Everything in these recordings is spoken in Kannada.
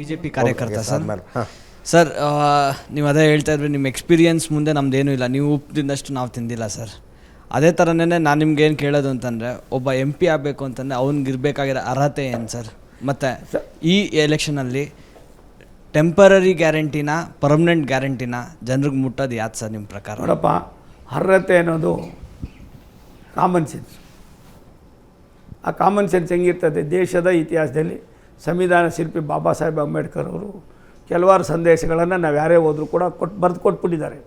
ಬಿ ಜೆ ಪಿ ಕಾರ್ಯಕರ್ತ ಸರ್. ಸರ್ ನೀವು ಅದೇ ಹೇಳ್ತಾ ಇದ್ರಿ ನಿಮ್ಮ ಎಕ್ಸ್ಪೀರಿಯನ್ಸ್ ಮುಂದೆ ನಮ್ದೇನೂ ಇಲ್ಲ. ನೀವು ಉಪ್ಪು ತಿಂದಷ್ಟು ನಾವು ತಿಂದಿಲ್ಲ ಸರ್. ಅದೇ ಥರನೇ ನಾನು ನಿಮ್ಗೆ ಏನು ಕೇಳೋದು ಅಂತಂದರೆ ಒಬ್ಬ ಎಂ ಪಿ ಆಗಬೇಕು ಅಂತಂದರೆ ಅವ್ನಿಗೆ ಇರಬೇಕಾಗಿರೋ ಅರ್ಹತೆ ಏನು ಸರ್? ಮತ್ತು ಈ ಎಲೆಕ್ಷನಲ್ಲಿ ಟೆಂಪರರಿ ಗ್ಯಾರಂಟಿನ ಪರ್ಮನೆಂಟ್ ಗ್ಯಾರಂಟಿನ ಜನರಿಗೆ ಮುಟ್ಟೋದು ಯಾವ್ದು ಸರ್ ನಿಮ್ಮ ಪ್ರಕಾರ? ನೋಡಪ್ಪ ಅರ್ಹತೆ ಅನ್ನೋದು ಕಾಮನ್ ಸೆನ್ಸ್ ಆ ಕಾಮನ್ ಸೆನ್ಸ್ ಹೆಂಗಿರ್ತದೆ? ದೇಶದ ಇತಿಹಾಸದಲ್ಲಿ ಸಂವಿಧಾನ ಶಿಲ್ಪಿ ಬಾಬಾ ಸಾಹೇಬ್ ಅಂಬೇಡ್ಕರ್ ಅವರು ಕೆಲವಾರು ಸಂದೇಶಗಳನ್ನು ನಾವು ಯಾರೇ ಹೋದರೂ ಕೂಡ ಕೊಟ್ಟು ಬರೆದು ಕೊಟ್ಬಿಟ್ಟಿದ್ದಾರೆ.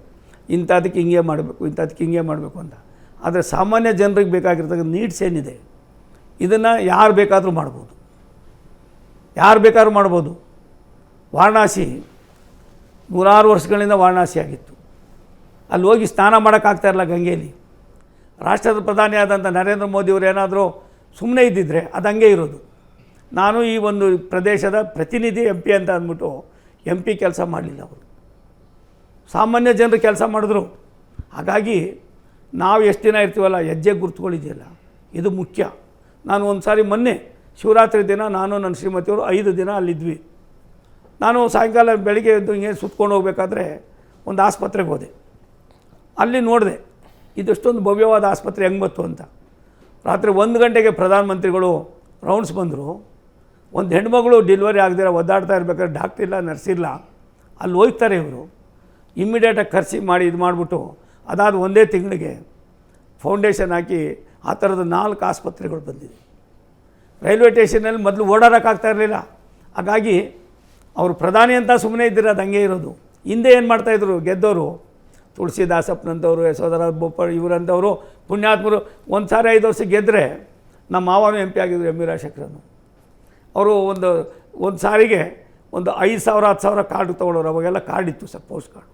ಇಂಥದಕ್ಕೆ ಹಿಂಗೆ ಮಾಡಬೇಕು, ಇಂಥದಕ್ಕೆ ಹಿಂಗೆ ಮಾಡಬೇಕು ಅಂತ. ಆದರೆ ಸಾಮಾನ್ಯ ಜನರಿಗೆ ಬೇಕಾಗಿರ್ತಕ್ಕಂಥ ನೀಡ್ಸ್ ಏನಿದೆ? ಇದನ್ನು ಯಾರು ಬೇಕಾದರೂ ಮಾಡ್ಬೋದು. ಯಾರು ಬೇಕಾದ್ರೂ ಮಾಡ್ಬೋದು. ವಾರಣಾಸಿ, ನೂರಾರು ವರ್ಷಗಳಿಂದ ವಾರಣಾಸಿ ಆಗಿತ್ತು. ಅಲ್ಲಿ ಹೋಗಿ ಸ್ನಾನ ಮಾಡೋಕ್ಕಾಗ್ತಾ ಇರಲ್ಲ ಗಂಗೆಯಲ್ಲಿ ರಾಷ್ಟ್ರದ ಪ್ರಧಾನಿಯಾದಂಥ ನರೇಂದ್ರ ಮೋದಿಯವರು ಏನಾದರೂ ಸುಮ್ಮನೆ ಇದ್ದಿದ್ರೆ ಅದು ಹಂಗೆ ಇರೋದು. ನಾನು ಈ ಒಂದು ಪ್ರದೇಶದ ಪ್ರತಿನಿಧಿ ಎಂ ಪಿ ಅಂತ ಅಂದ್ಬಿಟ್ಟು ಎಂ ಪಿ ಕೆಲಸ ಮಾಡಲಿಲ್ಲ ಅವರು. ಸಾಮಾನ್ಯ ಜನರು ಕೆಲಸ ಮಾಡಿದ್ರು. ಹಾಗಾಗಿ ನಾವು ಎಷ್ಟು ದಿನ ಇರ್ತೀವಲ್ಲ, ಹೆಜ್ಜೆ ಗುರುತುಗಳಿದೆಯಲ್ಲ ಇದು ಮುಖ್ಯ. ನಾನು ಒಂದು ಸಾರಿ ಮೊನ್ನೆ ಶಿವರಾತ್ರಿ ದಿನ ನಾನು ನನ್ನ ಶ್ರೀಮತಿಯವರು ಐದು ದಿನ ಅಲ್ಲಿದ್ವಿ. ನಾನು ಸಾಯಂಕಾಲ ಬೆಳಿಗ್ಗೆ ಎದ್ದು ಹಿಂಗೆ ಸುತ್ಕೊಂಡು ಹೋಗ್ಬೇಕಾದ್ರೆ ಒಂದು ಆಸ್ಪತ್ರೆಗೆ ಹೋದೆ. ಅಲ್ಲಿ ನೋಡಿದೆ, ಇದಷ್ಟೊಂದು ಭವ್ಯವಾದ ಆಸ್ಪತ್ರೆ ಹೆಂಗೆ ಬಂತು ಅಂತ. ರಾತ್ರಿ ಒಂದು ಗಂಟೆಗೆ ಪ್ರಧಾನಮಂತ್ರಿಗಳು ರೌಂಡ್ಸ್ ಬಂದರು. ಒಂದು ಹೆಣ್ಮಗಳು ಡೆಲಿವರಿ ಆಗದಿರ ಒದ್ದಾಡ್ತಾ ಇರ್ಬೇಕಾದ್ರೆ ಡಾಕ್ಟ್ರ್ ಇಲ್ಲ ಅಲ್ಲಿ ಹೋಗ್ತಾರೆ ಇವರು. ಇಮ್ಮಿಡಿಯೇಟಾಗಿ ಖರ್ಚು ಮಾಡಿ ಇದು ಮಾಡಿಬಿಟ್ಟು ಅದಾದ ಒಂದೇ ತಿಂಗಳಿಗೆ ಫೌಂಡೇಶನ್ ಹಾಕಿ ಆ ಥರದ ನಾಲ್ಕು ಆಸ್ಪತ್ರೆಗಳು ಬಂದಿದೆ. ರೈಲ್ವೆ ಸ್ಟೇಷನಲ್ಲಿ ಮೊದಲು ಓಡಾಡೋಕ್ಕಾಗ್ತಾ ಇರಲಿಲ್ಲ. ಹಾಗಾಗಿ ಅವರು ಪ್ರಧಾನಿ ಅಂತ ಸುಮ್ಮನೆ ಇದ್ದಿರ ಅದು ಹಂಗೆ ಇರೋದು. ಹಿಂದೆ ಏನು ಮಾಡ್ತಾಯಿದ್ರು ಗೆದ್ದವರು ತುಳಸಿದಾಸಪ್ಪನಂಥವ್ರು, ಯಶೋಧರ ಬೊಪ್ಪಳ ಇವರಂಥವರು, ಪುಣ್ಯಾತ್ಮರು ಒಂದು ಸಾರಿ ಐದು ವರ್ಷ ಗೆದ್ದರೆ ನಮ್ಮ ಮಾವನು ಎಂ ಪಿ ಆಗಿದ್ರು ಎಂ ವಿ ರಾಜಶೇಖರನು ಅವರು ಒಂದು ಒಂದು ಸಾರಿಗೆ ಒಂದು ಐದು ಸಾವಿರ ಹತ್ತು ಸಾವಿರ ಕಾರ್ಡ್ ತೊಗೊಳೋರು ಅವಾಗೆಲ್ಲ ಕಾರ್ಡ್ ಇತ್ತು ಸರ್ ಪೋಸ್ಟ್ ಕಾರ್ಡ್.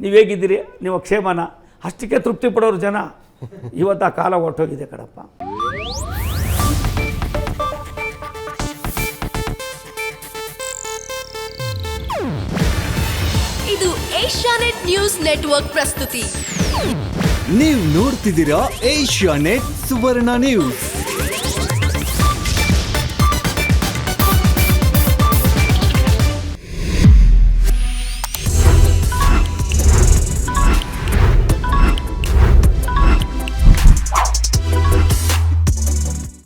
ನೀವು ಹೇಗಿದ್ದೀರಿ? ನೀವು ಕ್ಷೇಮನ? ಅಷ್ಟಕ್ಕೆ ತೃಪ್ತಿ ಪಡೋರು ಜನ. ಇವತ್ತು ಆ ಕಾಲ ಹೊರಟೋಗಿದೆ ಕಡಪ್ಪ ಇದು ಏಷ್ಯಾನೆಟ್ ನ್ಯೂಸ್ ನೆಟ್ವರ್ಕ್ ಪ್ರಸ್ತುತಿ. ನೀವು ನೋಡ್ತಿದ್ದೀರಾ ಏಷ್ಯಾ ನೆಟ್ ಸುವರ್ಣ ನ್ಯೂಸ್.